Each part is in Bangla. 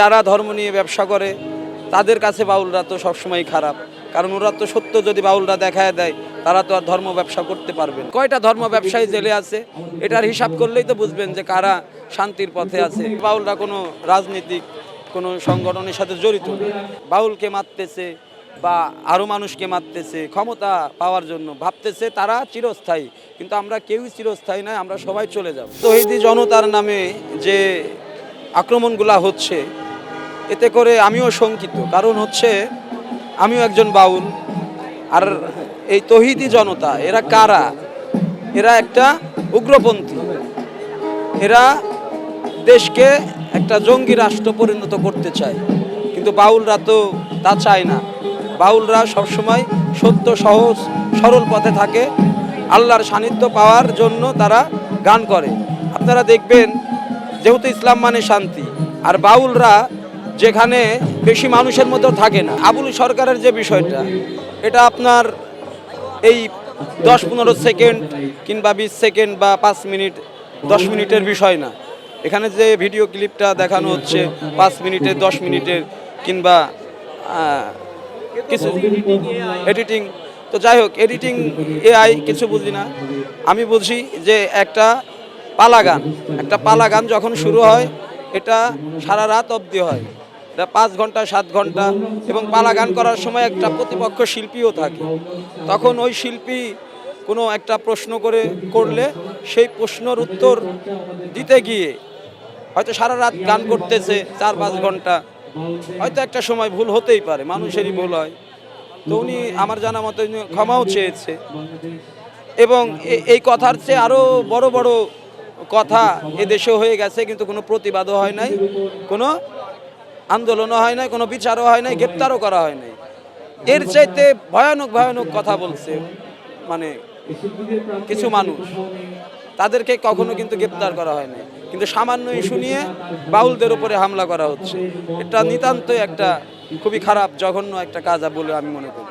যারা ধর্ম নিয়ে ব্যবসা করে, তাদের কাছে বাউলরা তো সবসময় খারাপ। কারণ ওরা তো সত্য যদি বাউলরা দেখায় দেয়, তারা তো আর ধর্ম ব্যবসা করতে পারবে। কয়টা ধর্ম ব্যবসায়ী জেলে আছে? এটার হিসাব করলেই তো বুঝবেন যে কারা শান্তির পথে আছে। বাউলরা কোনো রাজনীতিক, কোনো সংগঠনের সাথে জড়িত বাউলকে মারতেছে বা আরও মানুষকে মারতেছে, ক্ষমতা পাওয়ার জন্য ভাবতেছে তারা চিরস্থায়ী। কিন্তু আমরা কেউই চিরস্থায়ী নয়, আমরা সবাই চলে যাব। তো এই জনতার নামে যে আক্রমণগুলা হচ্ছে এতে করে আমিও শঙ্কিত। কারণ হচ্ছে, আমিও একজন বাউল। আর এই তহিদি জনতা, এরা কারা? এরা একটা উগ্রপন্থী। এরা দেশকে একটা জঙ্গি রাষ্ট্র পরিণত করতে চায়। কিন্তু বাউলরা তো তা চায় না। বাউলরা সবসময় সত্য, সহজ, সরল পথে থাকে। আল্লাহর সান্নিধ্য পাওয়ার জন্য তারা গান করে। আপনারা দেখবেন, যেহেতু ইসলাম মানে শান্তি, আর বাউলরা যেখানে বেশি মানুষের মধ্যেও থাকে না। আবুল সরকারের যে বিষয়টা, এটা আপনার এই দশ পনেরো সেকেন্ড কিংবা বিশ সেকেন্ড বা পাঁচ মিনিট, দশ মিনিটের বিষয় না। এখানে যে ভিডিও ক্লিপটা দেখানো হচ্ছে, পাঁচ মিনিটের দশ মিনিটের কিংবা কিছু এডিটিং তো যাই হোক এডিটিং এআই কিছু বুঝি না। আমি বুঝি যে একটা পালা গান একটা পালা গান যখন শুরু হয়, এটা সারা রাত অবধি হয়। পাঁচ ঘণ্টা, সাত ঘণ্টা এবং পালা গান করার সময় একটা প্রতিপক্ষ শিল্পীও থাকে। তখন ওই শিল্পী কোনো একটা প্রশ্ন করে, করলে সেই প্রশ্নর উত্তর দিতে গিয়ে হয়তো সারা রাত গান করতেছে চার, পাঁচ ঘণ্টা। হয়তো একটা সময় ভুল হতেই পারে, মানুষেরই ভুল হয়। তো উনি আমার জানা মতো ক্ষমাও চেয়েছে। এবং এই কথার চেয়ে আরও বড় বড় কথা এদেশে হয়ে গেছে, কিন্তু কোনো প্রতিবাদও হয় নাই, কোনো আন্দোলনও হয় নাই কোনো বিচারও হয় নাই গ্রেপ্তারও করা হয় নাই। এর চাইতে ভয়ানক ভয়ানক কথা বলছে মানে কিছু মানুষ। তাদেরকে কখনো কিন্তু গ্রেপ্তার করা হয় নাই। কিন্তু সামান্য ইস্যু নিয়ে বাউলদের উপরে হামলা করা হচ্ছে। এটা নিতান্তই একটা খুবই খারাপ জঘন্য একটা কাজ বলে আমি মনে করি।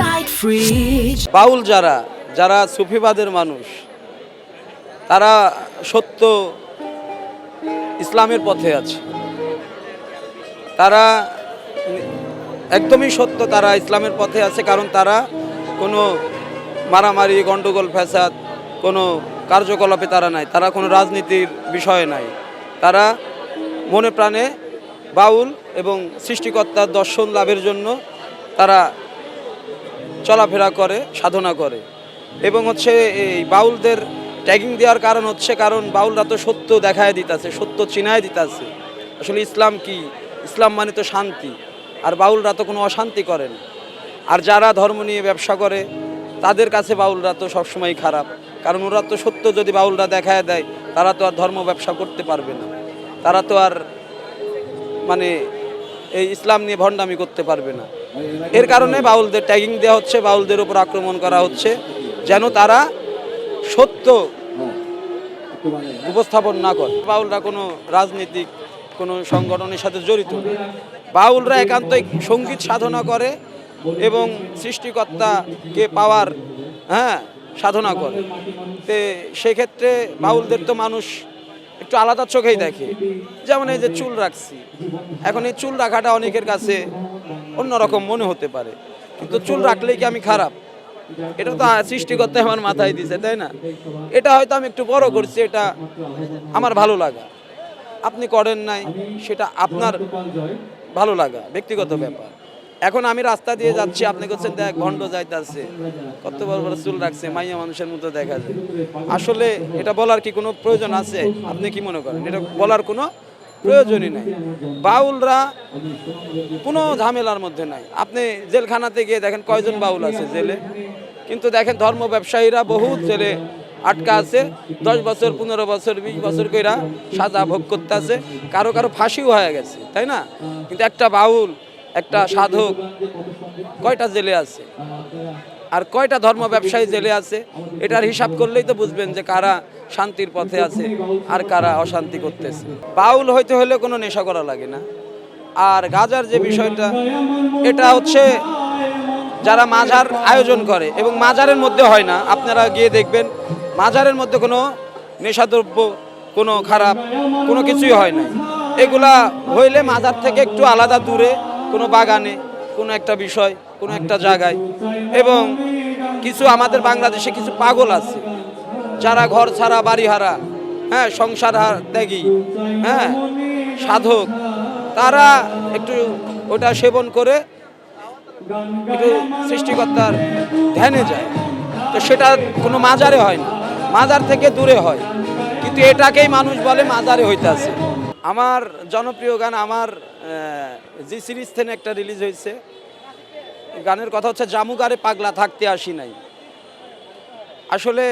Side, free. বাউল যারা যারা সুফিবাদের মানুষ তারা সত্য ইসলামের পথে আছে। তারা একদমই সত্য তারা ইসলামের পথে আছে, কারণ তারা কোনো মারামারি, গণ্ডগোল, ফ্যাসাদ, কোনো কার্যকলাপে তারা নাই, তারা কোনো রাজনীতির বিষয়ে নাই। তারা মনে প্রাণে বাউল এবং সৃষ্টিকর্তার দর্শন লাভের জন্য তারা চলাফেরা করে, সাধনা করে। এবং হচ্ছে এই বাউলদের ট্যাগিং দেওয়ার কারণ হচ্ছে কারণ বাউলরা তো সত্য দেখায় দিতেছে, সত্য চিনায় দিতেছে। আসলে ইসলাম কি? ইসলাম মানে তো শান্তি। আর বাউলরা তো কোনো অশান্তি করেন আর যারা ধর্ম নিয়ে ব্যবসা করে, তাদের কাছে বাউলরা তো সবসময় খারাপ। কারণ ওরা তো সত্য যদি বাউলরা দেখায় দেয়, তারা তো আর ধর্ম ব্যবসা করতে পারবে না। তারা তো আর মানে এই ইসলাম নিয়ে ভণ্ডামি করতে পারবে না। এর কারণে বাউলদের ট্যাগিং দেওয়া হচ্ছে, বাউলদের উপর আক্রমণ করা হচ্ছে, যেন তারা সত্য উপস্থাপন না করে। বাউলরা কোনো রাজনীতিক কোনো সংগঠনের সাথে জড়িত বাউলরা একান্তই সংগীত সাধনা করে এবং সৃষ্টিকর্তাকে পাওয়ার হ্যাঁ সাধনা করে। তে সেক্ষেত্রে বাউলদের তো মানুষ একটু আলাদা চোখেই দেখে। যেমন এই যে চুল রাখছি। এখন এই চুল রাখাটা অনেকের কাছে অন্যরকম মনে হতে পারে। কিন্তু চুল রাখলেই কি আমি খারাপ? এটা তো সৃষ্টিকর্তা আমার মাথায় দিছে, তাই না? এটা হয়তো আমি একটু বড় করছি, এটা আমার ভালো লাগা। আপনি করেন নাই, সেটা আপনার ভালো লাগা, ব্যক্তিগত ব্যাপার। এখন আমি রাস্তা দিয়ে যাচ্ছি, আপনি করছেন, দেখ, ভণ্ড যাইতাছে। কত বড় বড় চুল রাখছে, মাইয়া মানুষের মতো দেখা যায়। আসলে এটা বলার কি কোনো প্রয়োজন আছে? আপনি কি মনে করেন? এটা বলার কোনো প্রয়োজনই নাই। বাউলরা কোনো ঝামেলার মধ্যে নাই। আপনি জেলখানাতে গিয়ে দেখেন কয়জন বাউল আছে জেলে। কিন্তু দেখেন ধর্ম ব্যবসায়ীরা বহুত জেলে আটকা আছে। দশ বছর, পনেরো বছর, বিশ বছর কইরা সাজা ভোগ করতে আছে কারও কারও ফাঁসিও হয়ে গেছে, তাই না? কিন্তু একটা বাউল, একটা সাধক কয়টা জেলে আছে? আর কয়টা ধর্ম ব্যবসায়ী জেলে আছে? এটার হিসাব করলেই তো বুঝবেন যে কারা শান্তির পথে আছে, আর কারা অশান্তি করতেছে। বাউল হইতে হলে কোনো নেশা করা লাগে না। আর গাজার যে বিষয়টা, এটা হচ্ছে যারা মাজার আয়োজন করে, এবং মাজারের মধ্যে হয় না। আপনারা গিয়ে দেখবেন, মাজারের মধ্যে কোনো নেশাদ্রব্য, কোনো খারাপ, কোনো কিছুই হয় না। এগুলা হইলে মাজার থেকে একটু আলাদা দূরে, কোনো বাগানে, কোনো একটা বিষয়, কোনো একটা জায়গায়। এবং কিছু আমাদের বাংলাদেশে কিছু পাগল আছে। যারা ঘর ছাড়া, বাড়ি হারা হ্যাঁ সংসার ত্যাগী হ্যাঁ সাধক, তারা একটু ওটা সেবন করে একটু সৃষ্টিকর্তার ধ্যানে যায়। তো সেটা কোনো মাজারে হয় না। মাজার থেকে দূরে হয়। কিন্তু এটাকেই মানুষ বলে মাজারে হইতাছে। আমার জনপ্রিয় গান আমার জি সিরিজ থেকে একটা রিলিজ হয়েছে। গানের কথা হচ্ছে, জামুগারে পাগলা থাকতে আসি নাই। আসলে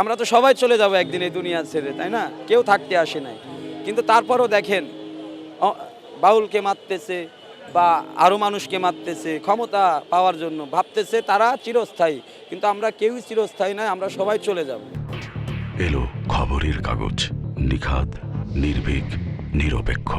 আমরা তো সবাই চলে যাব একদিন এই দুনিয়া ছেড়ে, তাই না? কেউ থাকতে আসে নাই। কিন্তু তারপরও দেখেন বাউলকে মারতেছে বা আরও মানুষকে মারতেছে, ক্ষমতা পাওয়ার জন্য ভাবতেছে তারা চিরস্থায়ী। কিন্তু আমরা কেউই চিরস্থায়ী নয়, আমরা সবাই চলে যাব। এলো খবরের কাগজ নিখাত নির্ভীক, নিরপেক্ষ।